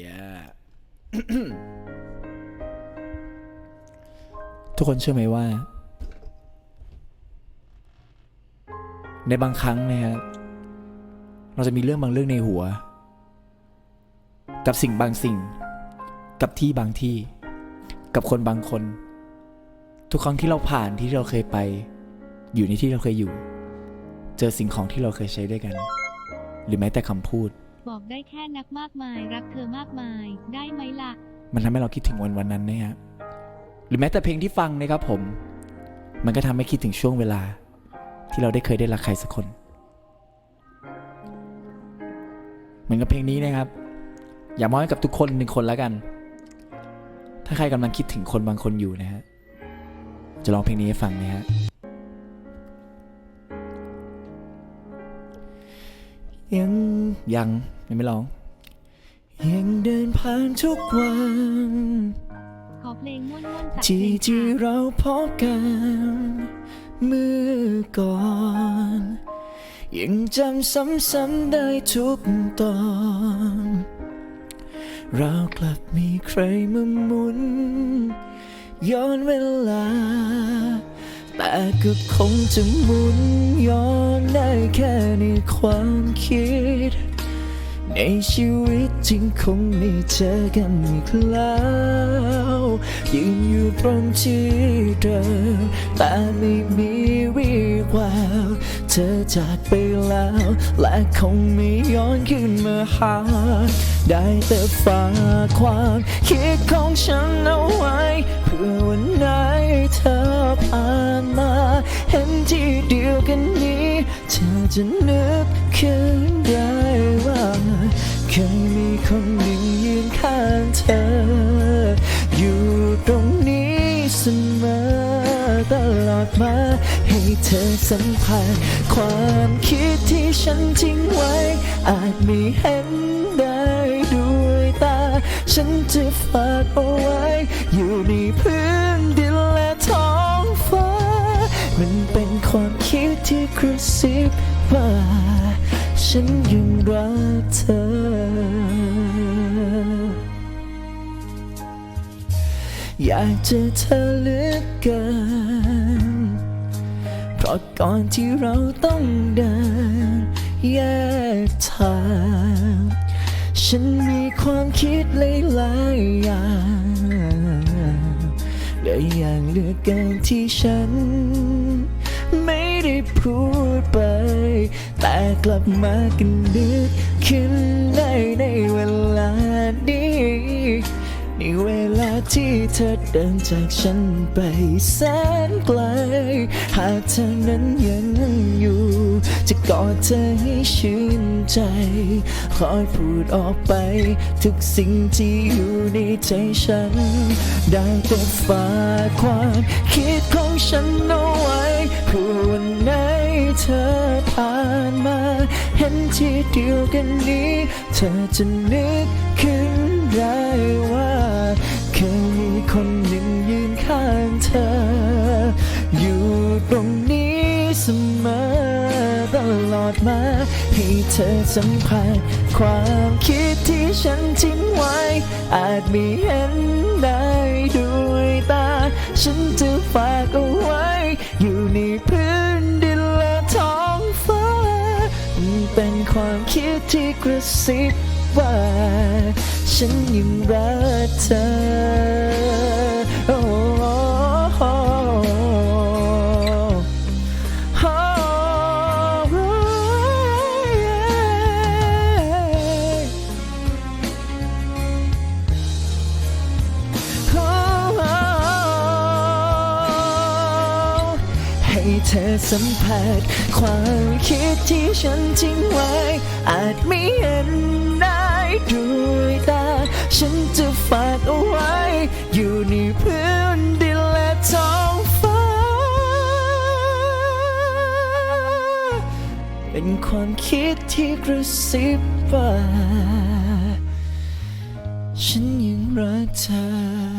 yeah ทุกคนเชื่อไหมว่า ในบางครั้งนะครับเราจะมีเรื่องบางเรื่องในหัว กับสิ่งบางสิ่ง กับที่บางที่ กับคนบางคน ทุกครั้งที่เราผ่านที่เราเคยไป อยู่ในที่เราเคยอยู่ เจอสิ่งของที่เราเคยใช้ด้วยกัน หรือแม้แต่คำพูด บอกได้แค่นักมากมาย รักเธอมากมาย ได้ไหมล่ะ มันทำให้เราคิดถึงวันวันนั้นนะฮะหรือแม้แต่เพลงที่ฟังนะครับผม มันก็ทำให้คิดถึงช่วงเวลา ที่เราได้เคยได้รักใครสักคน เหมือนกับเพลงนี้นะครับ อย่ามองให้กับทุกคนหนึ่งคนแล้วกัน ถ้าใครกำลังคิดถึงคนบางคนอยู่นะฮะจะลองเพลงนี้ให้ฟังนะฮะ ยังยังยังไม่ร้อง ยังเดินผ่านทุกวันขอเพลงม่วนๆจากเพที่งที่ค่ะเราพบกันเมื่อก่อน ยังจำซ้ำๆได้ทุกตอน เรากลับมีใครมาหมุน ย้อนเวลา แต่ก็คงจะหมุนย้อนได้แค่ในความคิด ในชีวิตจริงคงไม่เจอกันอีกแล้วยืนอยู่ตรงที่เดิมแต่ไม่มีวี่แววเธอจากไปแล้ว และคงไม่ย้อนขึ้นมาหา ได้แต่ฝากความคิดของฉันเอาไว้ ที่เดียวกันนี้ เธอจะนึกขึ้นได้ว่า เคยมีคนหนึ่งยืนข้างเธอ อยู่ตรงนี้เสมอตลอดมา ให้เธอสัมผัสความคิดที่ฉันทิ้งไว้ อาจไม่เห็นได้ด้วยตา ฉันจะฝากเอาไว้ อยู่ในพื้น ว่าฉันยังรักเธอ อยากเจอเธอเหลือเกิน เพราะก่อนที่เราต้องเดินแยกทาง ฉันมีความคิดหลายๆอย่างและอย่างเหลือเกินที่ฉัน ไม่ได้พูด แต่กลับมากันนึกขึ้นได้ในเวลานี้ในเวลาที่เธอเดินจากฉันไปแสนไกล หากเธอนั้นยังอยู่ จะกอดเธอให้ชื่นใจ คอยพูดออกไป ทุกสิ่งที่อยู่ในใจฉัน ได้แต่ฝากความคิดของฉัน ที่เดียวกันนี้ เธอจะนึกขึ้นได้ว่าเคยมีคนหนึ่งยืนข้างเธอ อยู่ตรงนี้เสมอตลอดมา ให้เธอสัมผัสความคิดที่ฉันทิ้งไว้ อาจไม่เห็นได้ ที่กระซิบว่า ฉันยังรักเธอ อสัมผัส ความคิดที่ฉันทิ้งไว้ อาจไม่เห็นได้ด้วยตา ฉันจะฝากเอาไว้ อยู่ในพื้นดินและท้องฟ้า เป็นความคิดที่กระซิบว่าฉันยังรักเธอ